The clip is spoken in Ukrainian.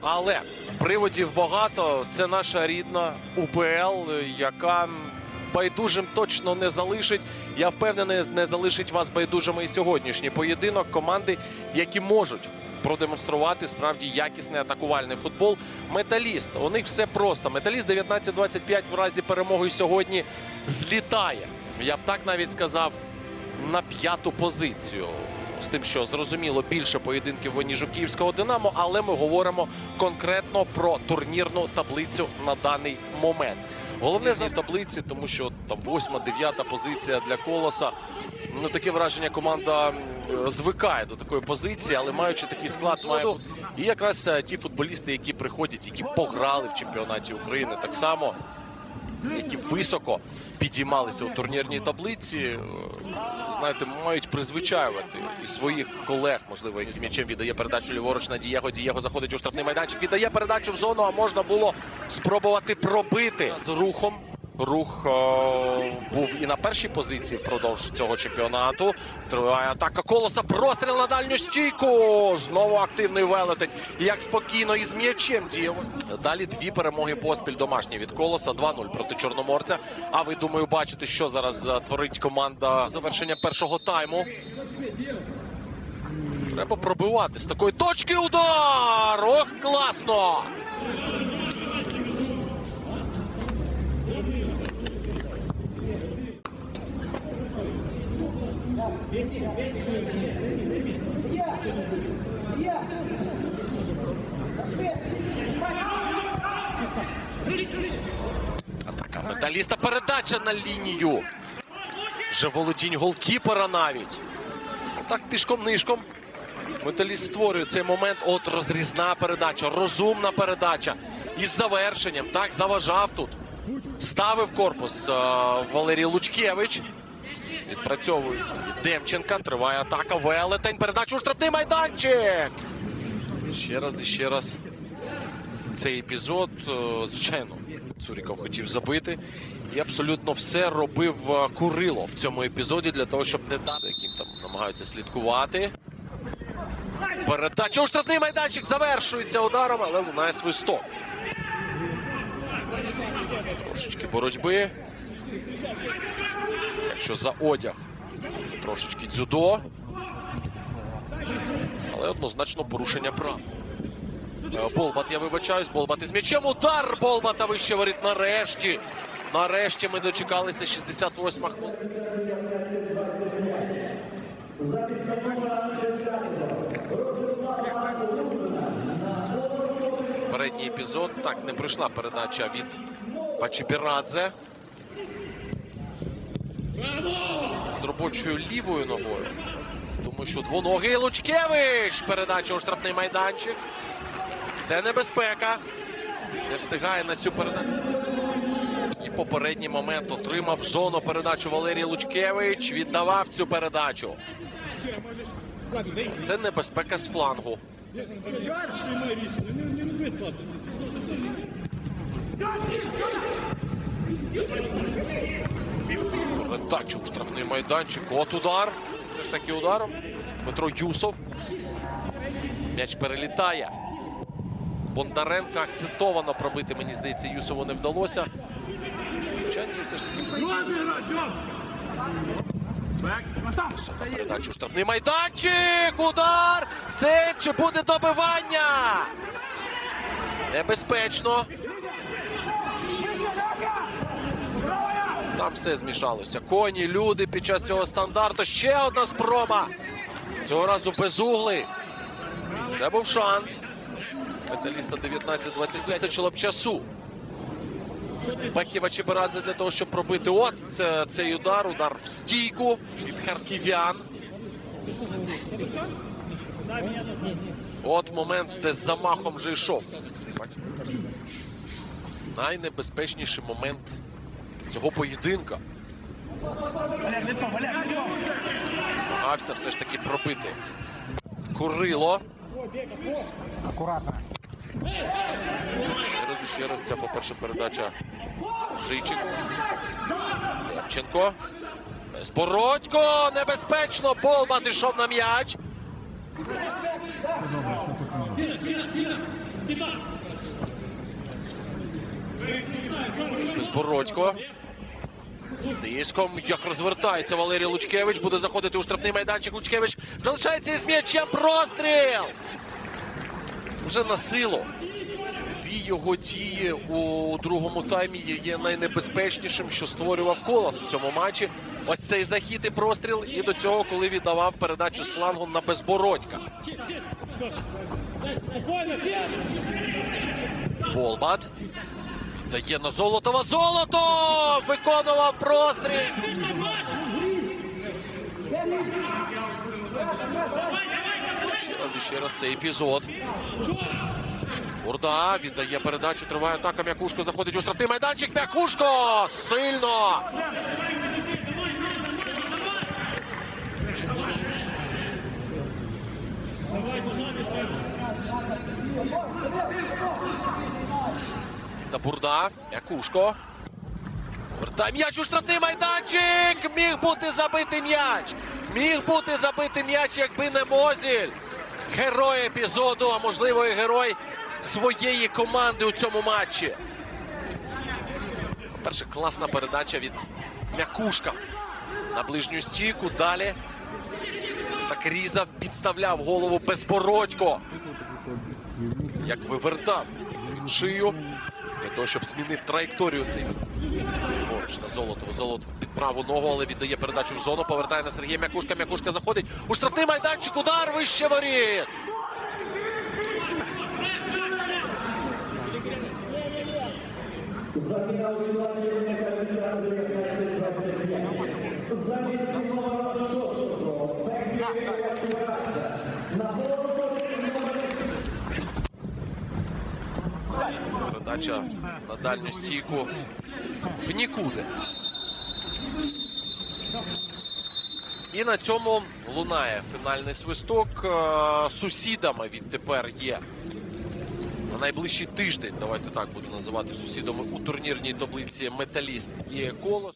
Але приводів багато. Це наша рідна УПЛ, яка байдужим точно не залишить. Я впевнений, не залишить вас байдужими і сьогоднішній поєдинок. Команди, які можуть продемонструвати справді якісний атакувальний футбол. Металіст. У них все просто. Металіст 19-25 в разі перемоги сьогодні злітає. Я б так навіть сказав на п'яту позицію. З тим, що зрозуміло більше поєдинків ніж у київського Динамо, але ми говоримо конкретно про турнірну таблицю на даний момент. Головне за таблиці, тому що там восьма, дев'ята позиція для колоса. Ну таке враження, команда звикає до такої позиції, але маючи такий склад, має і якраз е, ті футболісти, які приходять, які пограли в чемпіонаті України, так само які високо підіймалися у турнірній таблиці, е, знаєте, мають призвичаювати і своїх колег. Можливо, з м'ячем віддає передачу ліворуч на Дієго. Дієго заходить у штрафний майданчик, віддає передачу в зону, а можна було спробувати пробити з рухом. Рух е, був і на першій позиції впродовж цього чемпіонату. Триває атака колоса. Простріл на дальню стійку. Знову активний велетень. Як спокійно і з м'ячем діяв. Далі дві перемоги поспіль домашні від колоса. 2-0 проти Чорноморця. А ви думаю, бачите, що зараз творить команда завершення першого тайму. Треба пробивати з такої точки. Удар! Ох, класно! Атака металіста. Передача на лінію. Вже володінь голкіпера навіть. Так тишком-нишком. Металіст створює цей момент. От розрізна передача, розумна передача. Із завершенням. Так, заважав тут. Ставив корпус е, Валерій Лучкевич. Відпрацьовує Демченка. Триває атака. Велетень. Передача у штрафний майданчик. Ще раз і ще раз. Цей епізод, е, звичайно, Цуріков хотів забити. І абсолютно все робив е, Курило в цьому епізоді для того, щоб не дати, яким там намагаються слідкувати. Передача у штрафний майданчик завершується ударом, але лунає свисток. Трошечки боротьби. Якщо за одяг, це трошечки дзюдо. Але однозначно порушення прав. Е, Болбат, я вибачаюсь, Болбат із м'ячем. Удар Болбата вище воріт. Нарешті. Нарешті ми дочекалися 68 хвилин. Передній епізод. Так, не прийшла передача від Пачібірадзе. З робочою лівою ногою. Думаю, що двоногий Лучкевич. Передача у штрафний майданчик. Це небезпека. Не встигає на цю передачу. І попередній момент отримав зону передачу Валерій Лучкевич. Віддавав цю передачу. Це небезпека з флангу. Рішення, не, не роби так. Передача у штрафний майданчик. От удар. Все ж таки ударом. Дмитро Юсов. М'яч перелітає. Бондаренка акцентовано пробити, мені здається, Юсову не вдалося. Хоча все ж таки Висока передача штрафний майданчик. Удар! Сейв чи буде добивання? Небезпечно. Там все змішалося. Коні, люди під час цього стандарту. Ще одна спроба. Цього разу без угли. Це був шанс. Металіста 19-20 вистачило б часу. Беківа Чеберадзе для того, щоб пробити. От це, цей удар. Удар в стійку від харків'ян. От момент, де з замахом вже йшов. Найнебезпечніший момент цього поєдинка. Намагався все ж таки пробити. Курило. Ще раз і ще раз ця, по-перше, передача Жичику. Лепченко. Безбородько! Небезпечно! Болбат ішов на м'яч. Безбородько. Тиском, як розвертається Валерій Лучкевич, буде заходити у штрафний майданчик. Лучкевич залишається із м'ячем. Простріл! Вже на силу. Дві його дії у другому таймі є- найнебезпечнішим, що створював колос у цьому матчі. Ось цей захід і простріл. І до цього, коли віддавав передачу з флангу на безбородька. Болбат. Дає на Золотова. Золотов! Виконував простріл. Ще раз і ще раз цей епізод. Бурда віддає передачу, триває атака. М'якушко заходить у штрафний майданчик. М'якушко! Сильно! Та Бурда. М'якушко. Вертає м'яч у штрафний майданчик. Міг бути забитий м'яч. Міг бути забитий м'яч, якби не Мозіль. Герой епізоду, а можливо і герой своєї команди у цьому матчі. Перша класна передача від М'якушка на ближню стійку. Далі так різав, підставляв голову Безбородько. Як вивертав шию для того, щоб змінив траєкторію цей Поруч на Золотого. Золотов під праву ногу, але віддає передачу в зону. Повертає на Сергія М'якушка. М'якушка заходить у штрафний майданчик. Удар вище воріт. За фінал Фінляндії Калістра 19-25. Номера 6 Бекбі На голову Передача на дальню стійку в нікуди. І на цьому лунає фінальний свисток. Е, Сусідами відтепер є на найближчий тиждень. Давайте так буду називати сусідами у турнірній таблиці Металіст і Колос.